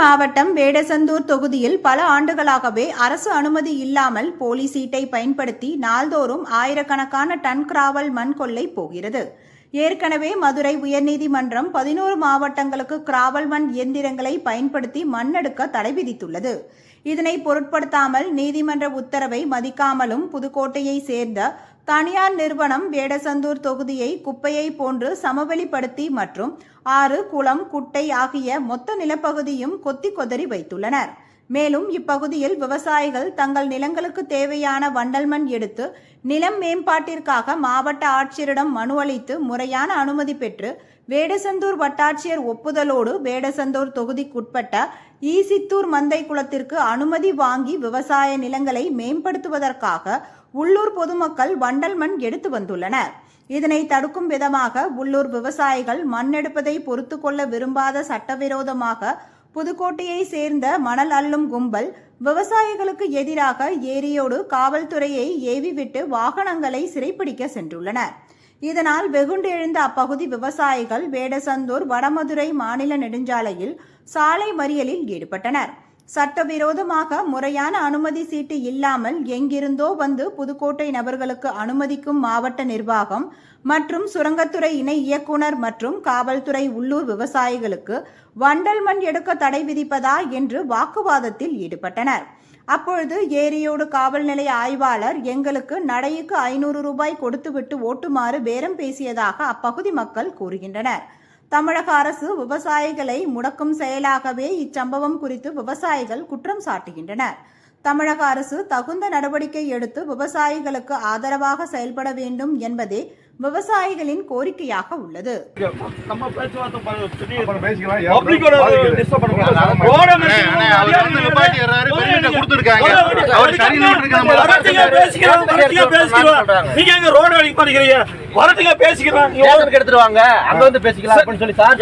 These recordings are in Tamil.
மாவட்டம் வேடசந்தூர் தொகுதியில் பல ஆண்டுகளாகவே அரசு அனுமதி இல்லாமல் போலி சீட்டை பயன்படுத்தி நாள்தோறும் ஆயிரக்கணக்கான டன் கிராவல் மண் கொள்ளை போகிறது. ஏற்கனவே மதுரை உயர்நீதிமன்றம் பதினோரு மாவட்டங்களுக்கு கிராவல் மண் இயந்திரங்களை பயன்படுத்தி மண்ணெடுக்க தடை விதித்துள்ளது. இதனை பொருட்படுத்தாமல் நீதிமன்ற உத்தரவை மதிக்காமலும் புதுக்கோட்டையை சேர்ந்த தனியார் நிறுவனம் வேடசந்தூர் தொகுதியை குப்பையை போன்று சமவெளிப்படுத்தி மற்றும் ஆறு குளம் குட்டை ஆகிய மொத்த நிலப்பகுதியும் கொத்தி கொதறி வைத்துள்ளனர். மேலும் இப்பகுதியில் விவசாயிகள் தங்கள் நிலங்களுக்கு தேவையான வண்டல் மண் எடுத்து நிலம் மேம்பாட்டிற்காக மாவட்ட ஆட்சியரிடம் மனு அளித்து முறையான அனுமதி பெற்று வேடசந்தூர் வட்டாட்சியர் ஒப்புதலோடு வேடசந்தூர் தொகுதிக்குட்பட்ட ஈசித்தூர் மந்தை குளத்திற்கு அனுமதி வாங்கி விவசாய நிலங்களை மேம்படுத்துவதற்காக உள்ளூர் பொதுமக்கள் வண்டல் மண் எடுத்து வந்துள்ளனர். இதனை தடுக்கும் விதமாக உள்ளூர் விவசாயிகள் மண் எடுப்பதை பொறுத்து கொள்ள விரும்பாத சட்டவிரோதமாக புதுக்கோட்டையை சேர்ந்த மணல் அள்ளும் கும்பல் விவசாயிகளுக்கு எதிராக ஏரியோடு காவல்துறையை ஏவிவிட்டு வாகனங்களை சிறைப்பிடிக்க சென்றுள்ளனர். இதனால் வெகுண்டெழுந்த அப்பகுதி விவசாயிகள் வேடசந்தூர் வடமதுரை மாநில நெடுஞ்சாலையில் சாலை மறியலில் ஈடுபட்டனர். சட்டவிரோதமாக முறையான அனுமதி சீட்டு இல்லாமல் எங்கிருந்தோ வந்து புதுக்கோட்டை நபர்களுக்கு அனுமதிக்கும் மாவட்ட நிர்வாகம் மற்றும் சுரங்கத்துறை இணை இயக்குனர் மற்றும் காவல்துறை உள்ளூர் விவசாயிகளுக்கு வண்டல் மண் எடுக்க தடை விதிப்பதா என்று வாக்குவாதத்தில் ஈடுபட்டனர். அப்பொழுது ஏரியோடு காவல் நிலைய ஆய்வாளர் எங்களுக்கு நடைக்கு ஐநூறு ரூபாய் கொடுத்துவிட்டு ஓட்டுமாறு பேரம் பேசியதாக அப்பகுதி மக்கள் கூறுகின்றனர். தமிழக அரசு விவசாயிகளை முடக்கும் செயலாகவே இச்சம்பவம் குறித்து விவசாயிகள் குற்றம் சாட்டுகின்றனர். தமிழக அரசு தகுந்த நடவடிக்கை எடுத்து விவசாயிகளுக்கு ஆதரவாக செயல்பட வேண்டும் என்பதே விவசாயிகளின் கோரிக்கையாக உள்ளது. வரட்டுங்க, பேசிக்கிறோம். நீங்க எங்க ரோடு அடிக்க மாட்டேங்கிறீங்க? வரட்டுங்க, பேசிக்கிறோம். நீங்க ஓர- ஸ்டேஷனுக்கு எடுத்துட்டு வாங்க அங்க வந்து பேசிக்கலாம் அப்படின்னு சொல்லி சார்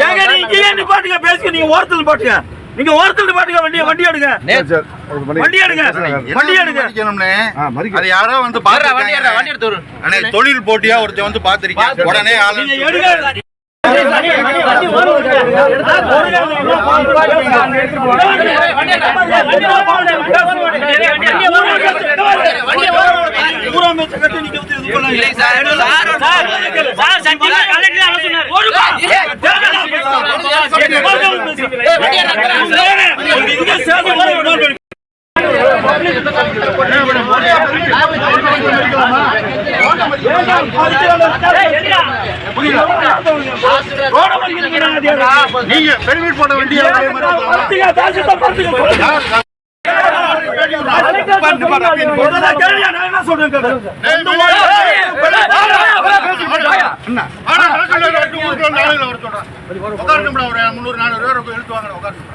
நீங்க பேசிக்க, நீங்க ஓரத்துல நிப்பாட்டுங்க. நீங்க ஓரத்துல நிப்பாட்டுங்க, வண்டியை, வண்டி எடுங்க. சரி, சரி. வண்டி எடுங்க. வண்டி எடுங்க. அது யாரோ வந்து வண்டி எடுறா, வண்டி. எடுத்து அண்ணே, தொழில் போட்டியா ஒருத்தன் வந்து பார்த்திருக்கேன். உடனே ஆளு நீங்க எடுங்க. கட்டி நீங்க வந்து இது பண்ணாதீங்க. இங்க சேர்ந்து வர வேண்டாம். ரோட மறிக்கிறீங்க. நீங்க பெருமிட் போட வேண்டிய ஒரே மாதிரி இருக்கலாமா? படுத்துங்க, தாசில்தார் படுத்துங்க, படுத்துங்க. யார் கா- முதல்ல கேளுங்க, நான் என்ன சொல்றேன் கேளு. ஏய், வெளியே அண்ணா, ஆனா, நடக்கல, ரெண்டு ஊருக்கு வந்து ஆளுங்களை வர சொல்றேன். உட்காருங்கம்டா, ஒரு முந்நூறு, நானூறு பேர் இழுத்து வாங்க, உட்காருங்க.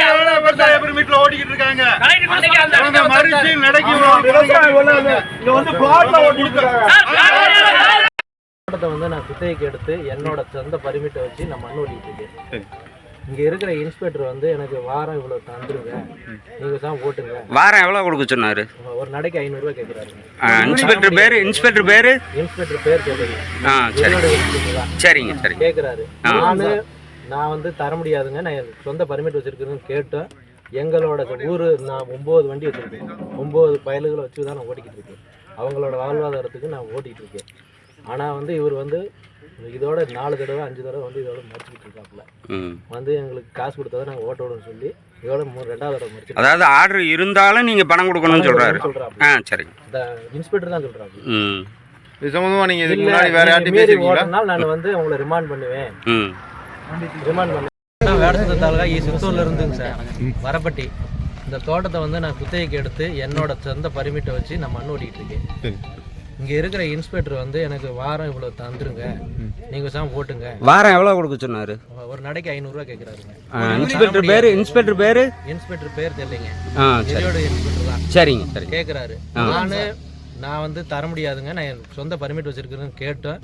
எவ்வளவு விவசாய பெருமிட்ல ஓடிக்கிட்டு இருக்காங்க வந்து நான் குத்தகைக்கு எடுத்து என்னோட சொந்த பர்மிட்டை வச்சு நான் மண் ஓட்டிட்டு இருக்கேன் இங்க இருக்கிற இன்ஸ்பெக்டர் வந்து எனக்கு வாரம் இவ்வளவு தந்துருங்க. நீங்க தான் போட்டுங்க வாரம் எவ்வளோ கொடுக்க சொன்னார்? ஒரு நடைக்கு ஐநூறு ரூபாய் கேட்குறாருங்க இன்ஸ்பெக்டர் பேர் இன்ஸ்பெக்டர் பேர்? இன்ஸ்பெக்டர் பேர் கேட்குறீங்க ஆ சரி. சரிங்க சரிங்க. கேட்குறாரு. நானு நான் வந்து தர முடியாதுங்க. நான் சொந்த பர்மிட் வச்சிருக்கிறேன்னு கேட்டேன். எங்களோட ஊர் நான் ஒம்பது வண்டி வச்சிருக்கேன். ஒம்பது பயலுகளை வச்சு தான் நான் ஓட்டிக்கிட்டு இருக்கேன். அவங்களோட வாழ்வாதாரத்துக்கு நான் ஓட்டிகிட்டு இருக்கேன். ஆனால் வந்து இவர் வந்து இதோட நாலு தடவை அஞ்சு தடவை வந்து இதோட மறிச்சுக்கிட்டு இருக்காப்புல. வந்து எங்களுக்கு காசு கொடுத்தா நாங்கள் ஓட்ட விடணும்னு சொல்லி இதோட மூணு ரெண்டாவது தடவை மறிச்சு அதாவது ஆர்டர் இருந்தாலும் நீங்கள் பணம் கொடுக்கணும்னு சொல்கிறாரு ஆ இந்த இன்ஸ்பெக்டர் தான் சொல்கிறாப்புல ம். இது சம்பந்தமா நீங்க இதுக்கு முன்னாடி வேற யார்ட்டையும் பேசிருக்கீங்களா? ஓட்டினால் நான் வந்து உங்களை ரிமாண்ட் பண்ணுவேன். ரிமாண்ட் பண்ண வேடசந்த தாலுகா சித்தூர்ல இருந்துங்க சார் வரப்பட்டி. இந்த தோட்டத்தை வந்து நான் குத்தகைக்கு எடுத்து என்னோட சொந்த பர்மிட்டை வச்சு நான் மண் ஓட்டிட்டு இருக்கேன். இங்க இருக்கிற இன்ஸ்பெக்டர் வந்து எனக்கு வாரம் இவ்வளவு தந்துருங்க. நீங்க சாம் போட்டுங்க. வாரம் எவ்வளோ கொடுக்க சொன்னார்? ஒரு நடைக்கு ஐநூறுரூவா கேட்குறாருங்க இன்ஸ்பெக்டர் பேர் இன்ஸ்பெக்டர் பேர்? இன்ஸ்பெக்டர் பேர் தெரியலைங்க. ஆ இன்ஸ்பெக்டர் தான். சரிங்க சரி. கேட்குறாரு. நானு நான் வந்து தர முடியாதுங்க. நான் சொந்த பர்மிட் வச்சிருக்கிறேன்னு கேட்டேன்.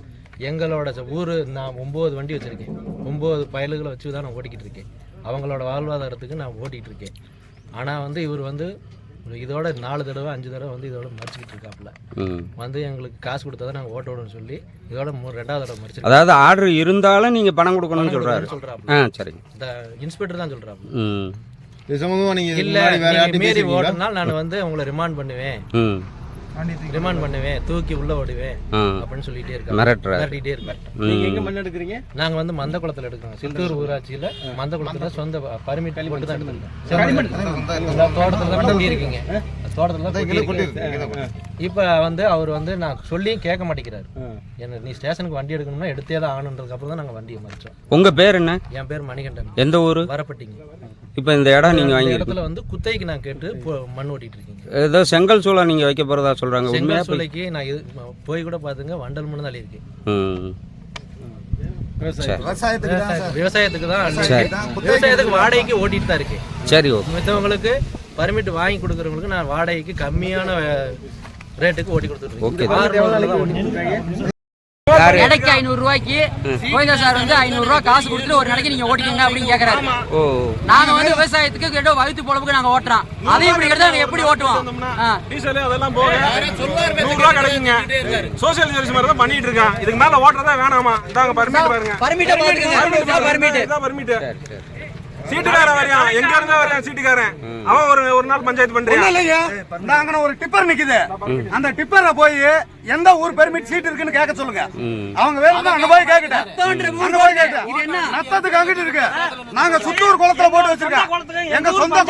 எங்களோட ஊர் நான் ஒம்பது வண்டி வச்சிருக்கேன். ஒம்பது பயலுகளை வச்சு தான் நான் ஓட்டிக்கிட்டு இருக்கேன். அவங்களோட வாழ்வாதாரத்துக்கு நான் ஓட்டிகிட்டு இருக்கேன். ஆனால் வந்து இவர் வந்து இதோட நாலு தடவை அஞ்சு தடவை வந்து இதோட மறிச்சுக்கிட்டு இருக்காப்புல. வந்து எங்களுக்கு காசு கொடுத்தா நாங்கள் ஓட்ட விடணும்னு சொல்லி இதோட மூணு ரெண்டாவது தடவை மறிச்சு அதாவது ஆர்டர் இருந்தாலும் நீங்கள் பணம் கொடுக்கணும்னு சொல்கிறாரு சொல்கிறாப்புல ஆ சரிங்க. இந்த இன்ஸ்பெக்டர் தான் சொல்கிறாப்புல ம். இது இல்ல மீறி? ஓட்டினால் நான் வந்து உங்களை ரிமாண்ட் பண்ணுவேன். ம். ரிமாண்ட் பண்ணுவேன் தூக்கி உள்ள ஓடுவேன் அப்படின்னு சொல்லிட்டே இருக்காங்க மிரட்டுறாரு மிரட்டிட்டே இருக்காரு ம் மண் எடுக்கிறீங்க நாங்க வந்து மந்த குளத்துல எடுக்கிறோம் சித்தூர் ஊராட்சியில மந்த குளத்துல சொந்த பர்மிட் போட்டு தான் எடுக்கிறோம் தோட்டத்துல தான் இருக்கீங்க தோட்டத்துல தான். இப்ப வந்து அவர் வந்து நான் சொல்லியும் கேட்க மாட்டேங்கிறாரு. என்ன நீ ஸ்டேஷனுக்கு வண்டி எடுக்கணும்னா எடுத்தே தான் ஆகணுன்றதுக்கு அப்புறம் தான் நாங்க வண்டியை மறிச்சோம் உங்கள் பேர் என்ன? என் பேர் மணிகண்டன். எந்த ஊர்? வரப்பட்டீங்க. இப்போ இந்த இடம் நீங்கள் வாங்கி இடத்துல வந்து குத்தகைக்கு நான் கேட்டு மண் ஓட்டிட்டு இருக்கீங்க ஏதோ செங்கல் சூளை நீங்கள் வைக்க போகிறதா சொல்கிறாங்க உண்மையாக செங்கல் சூளைக்கு நான் இது போய் கூட பாத்துங்க வண்டல் மண் தான் இருக்கு ம். சரி. விவசாய- விவசாயத்துக்கு தான். விவசாயத்துக்கு வாடகைக்கு ஓட்டிட்டு தான் இருக்கு. சரி ஓகே மித்தவங்களுக்கு பர்மிட் வாங்கி கொடுக்குறவங்களுக்கு நான் வாடகைக்கு கம்மியான ரேட்டுக்கு ஓட்டி கொடுத்துருக்கேன். எடைக்கு ஐநூறு ரூபாய்க்கு கோவிந்தா சார் வந்து ஐநூறு ரூபாய் காசு கொடுத்துட்டு ஒரு நாளைக்கு நீங்க ஓட்டிக்கங்க அப்படின்னு கேக்குறாரு. ஓ. நாங்க வந்து விவசாயத்துக்கு ஏதோ வகுத்து பொழப்புக்கு நாங்க ஓட்டுறோம். அதையும் இப்படி நாங்க எப்படி ஓட்டுவோம். டீசல் அதெல்லாம் போக நூறு ரூபா கிடைக்குங்க. சோசியல் சர்வீஸ் மாதிரி தான் பண்ணிட்டு இருக்கேன். இதுக்கு மேல ஓட்டுறதா வேணாமா? இதாங்க பர்மிட் பாருங்க. பர்மிட் இதான் பர்மிட் சீட்டுக்காரன் வரையான் எங்க இருந்தா வரையான் சீட்டுக்காரன்? அவன் ஒரு ஒரு நாள் பஞ்சாயத்து பண்றான் இல்லைங்க. நாங்க ஒரு டிப்பர் நிக்குது. அந்த டிப்பர்ல போய் எந்த ஊர் பெர்மிட் சீட் இருக்குன்னு கேட்க சொல்லுங்க. அவங்க வேணும்னா அங்க போய் அங்க போய் கேக்கட்டும் நத்தத்துக்கு அங்கிட்டு இருக்கு. நாங்க சுத்தூர் குளத்துல போட்டு வச்சிருக்கோம் எங்க சொந்த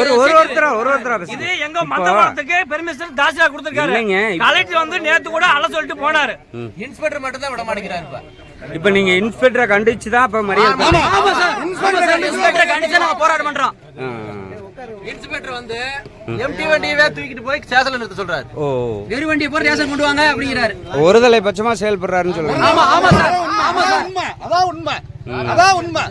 ஒரு ஒரு ஒருத்தரா ஒரு ஒருத்தரா இது எங்க மத்த குளத்துக்கு பெர்மிஷன் தாசியா கொடுத்திருக்காரு. கலெக்டர் வந்து நேத்து கூட அல சொல்லிட்டு போனாரு. இன்ஸ்பெக்டர் மட்டும் தான் விட மாட்டேங்கிறாரு இப்ப நீங்கள் இன்ஸ்பெக்டரை கண்டிச்சு தான் இப்போ மரியாதை ஆமா சார் இன்ஸ்பெக்டர் நாங்க போராட்டம் பண்றோம். இன்ஸ்பெக்டர் வந்து எம்டி வண்டியவே தூக்கிட்டு போய் ஸ்டேஷன்ல நிறுத்த சொல்றாரு. ஓ. வெறும் வண்டியை போய் ரேஷன் கொண்டு வாங்க அப்படிங்கிறாரு. ஒருதலை பட்சமாக செயல்படுறாருன்னு சொல்லுங்க ஆமா ஆமா சார் ஆமா சார் உண்மை. அதான் உண்மை. அதான் உண்மை.